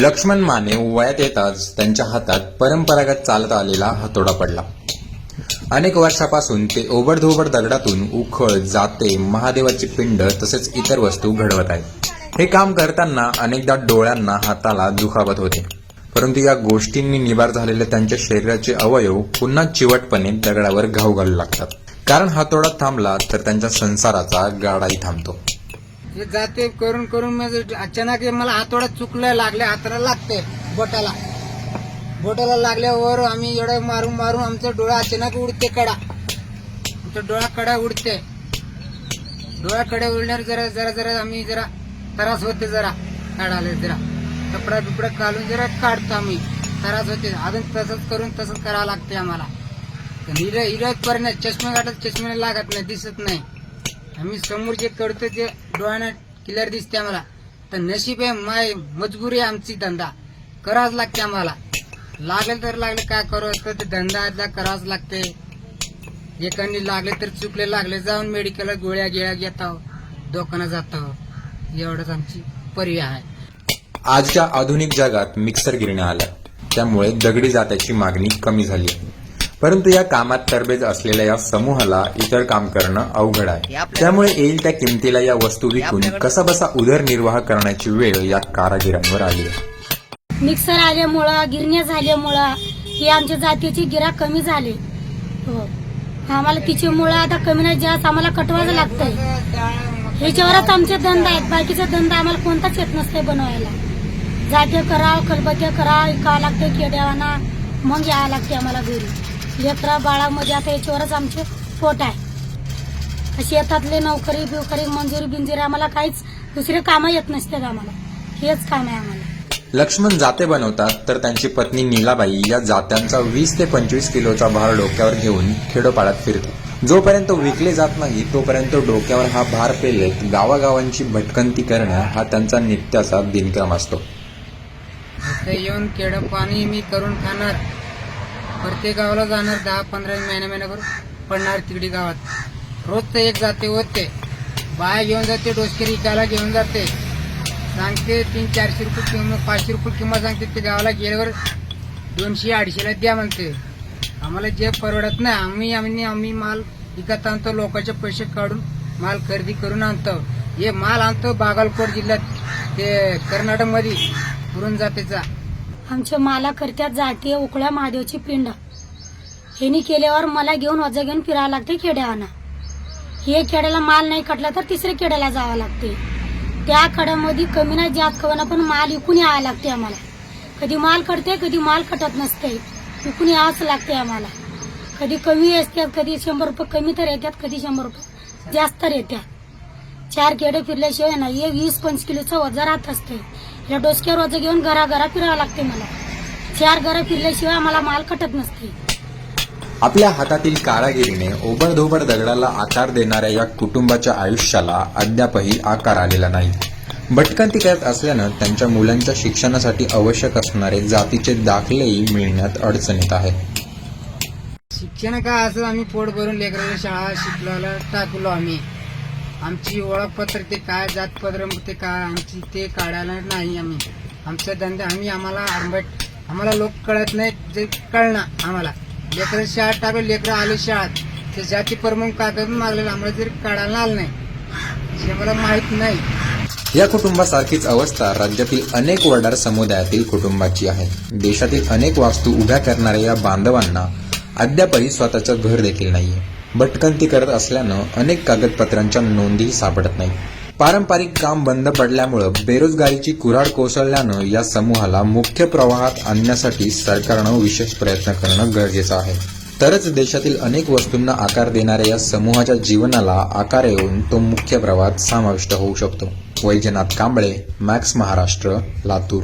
लक्ष्मण माने वयात येताच त्यांच्या हातात परंपरागत चालत आलेला हातोडा पडला. अनेक वर्षापासून ते ओबडधोबड दगडातून उखळ जाते महादेवाची पिंड तसेच इतर वस्तू घडवत आहेत. हे काम करताना अनेकदा डोळ्यांना हाताला दुखापत होते. परंतु या गोष्टींनी निबार झालेले त्यांच्या शरीराचे अवयव पुन्हा चिवटपणे दगडावर घाव घालू लागतात. कारण हातोडा थांबला तर त्यांच्या संसाराचा गाडाही थांबतो. हे जाते करून करून माझं अचानक हे मला हातोडा चुकलं लागले हाताला लागते बोटाला. बोटाला लागल्यावर आम्ही एवढं मारून मारून आमचा डोळा अचानक उडते कडा. आमचा डोळा कडा उडते. डोळा कडा उडल्यावर जरा जरा जरा आम्ही जरा त्रास होते जरा. काढायला जरा. कपडा बिपडा घालून जरा काढतो आम्ही. त्रास होते. अजून तसंच करून तसंच करावं लागते आम्हाला. हिरा हिरत पर्यंत चष्मे काढत चष्मे लागत नाही दिसत नाही. आम्ही समोर जे करतो ते डोळ्यानं क्लिअर दिसते आम्हाला. तर नशीब आहे माय मजबुरी आहे आमची धंदा. करावाच लागते आम्हाला. लागेल तर लागले काय करू असतं ते धंदा आदला करावाच लागते एकाने लागले तर चुकले लागले जाऊन मेडिकलला गोळ्या गिळ्या घेतो दुकानात जातो एवढंच आमची पर्याय आहे. आजच्या आधुनिक जगात मिक्सर गिरण्या आल्या त्यामुळे दगडी जात्याची मागणी कमी झाली आहे. परंतु या कामात तरबेज असलेल्या या समूहाला इतर काम करणं अवघड आहे. त्यामुळे येईल त्या किमतीला या वस्तू विकून कसा बसा उदरनिर्वाह करण्याची वेळ या कारागिरांवर आली आहे. मिक्सर आल्यामुळं गिरण्या झाल्यामुळं ही आमच्या जातीची गिरा कमी झाली. हो. आम्हाला तिच्यामुळं आता कमी नाही जास्त आम्हाला कटवायचं लागतंय. ह्याच्यावरच आमचे धंदा आहेत. बाकीचा धंदा आम्हाला कोणताच येत नसते बनवायला. जाते करा खलबत्या करा इकावं लागते केड्यावाना. मग यावं लागते आम्हाला घरी. लेकरा बाळामध्ये आता याच्यावरच आमचे पोट आहे. शेतातले नोकरी बिवकरी मंजुरी बिंजुरी आम्हाला काहीच दुसरे कामं येत नसतात आम्हाला? हेच काम आहे आम्हाला. लक्ष्मण जाते बनवतात तर त्यांची पत्नी नीलाबाई या जात्यांचा वीस ते पंचवीस किलोचा भार डोक्यावर घेऊन खेडोपाड्यात फिरते. जोपर्यंत विकले जात नाही तोपर्यंत डोक्यावर हा भार पेलेत गावागावांची भटकंती करणं हा त्यांचा नित्याचा दिनक्रम असतो. येऊन केडं पाणी मी करून खाणार. प्रत्येक गावाला जाणार दहा पंधरा महिन्या महिन्याभर पडणार तिकडी गावात. रोज तर एक जाते होते बाया घेऊन जाते डोसकेरी विकायला घेऊन जाते. सांगते तीन चारशे रुपये किंमत पाचशे रुपये किंमत सांगते ते गावाला गेल्यावर दोनशे अडीचशेला द्या म्हणते. आम्हाला जे परवडत नाही आम्ही आम्ही आम्ही माल विकत आणतो लोकांचे पैसे काढून माल खरेदी करून आणतो. हे माल आणतो बागलकोट जिल्ह्यात ते कर्नाटकमध्ये पुरून जातेचा. आमच्या माला करत्यात जाते उकळ्या महादेवची पिंड. हेनी केल्यावर मला घेऊन वजा घेऊन फिरावं लागते खेड्यावाना. हे खेड्याला माल नाही कटला तर तिसऱ्या खेड्याला जावं लागते. त्या खड्यामध्ये कमी नाही जात कवना पण माल विकून यावं लागते आम्हाला. कधी माल कटते कधी माल कटत नसते. विकून यावंच लागते आम्हाला. कधी कमी असतात कधी शंभर रुपये कमी तर येतात कधी शंभर रुपये जास्त तर येतात. चार खेडे फिरल्याशिवाय नाही हे वीस पंच किलोचं वजा राहत असते. या डोसक्यावर वजा घेऊन घरा घरा फिरावं लागते मला. चार घरं फिरल्याशिवाय आम्हाला माल कटत नसते. आपल्या हातातील कारागिरीने ओबडधोबड दगडाला आकार देणाऱ्या या कुटुंबाच्या आयुष्याला अद्यापही आकार आलेला नाही. भटकंती करत असल्यानं त्यांच्या मुलांच्या शिक्षणासाठी आवश्यक असणारे जातीचे दाखलेही मिळण्यात अडचणीत आहे. शिक्षण काय असं आम्ही पोट भरून लेकराला शाळा शिकवायला टाकलो आम्ही. आमची ओळखपत्र ते काय जातपत्र ते काय आमची ते काढायला नाही आम्ही. आमचा धंदा आम्ही आम्हाला आंबट आम्हाला लोक कळत नाहीत जे कळणार आम्हाला. लेकरं शाळेत टाकले लेकरं आले शाळेत. ते जाती प्रमुख कागद मागलेलं आम्हाला जरी काढायला आलं नाही. हे मला माहीत नाही. या कुटुंबासारखीच अवस्था राज्यातील अनेक वडार समुदायातील कुटुंबाची आहे. देशातील अनेक वास्तू उभ्या करणाऱ्या या बांधवांना अद्यापही स्वतःचं घर देखील नाहीये. भटकंती करत असल्यानं अनेक कागदपत्रांच्या नोंदीही सापडत नाही. पारंपरिक काम बंद पडल्यामुळं बेरोजगारीची कुऱ्हाड कोसळल्यानं या समूहाला मुख्य प्रवाहात आणण्यासाठी सरकारनं विशेष प्रयत्न करणं गरजेचं आहे. तरच देशातील अनेक वस्तूंना आकार देणाऱ्या या समूहाच्या जीवनाला आकार येऊन तो मुख्य प्रवाहात समाविष्ट होऊ शकतो. वैजनाथ कांबळे मॅक्स महाराष्ट्र लातूर.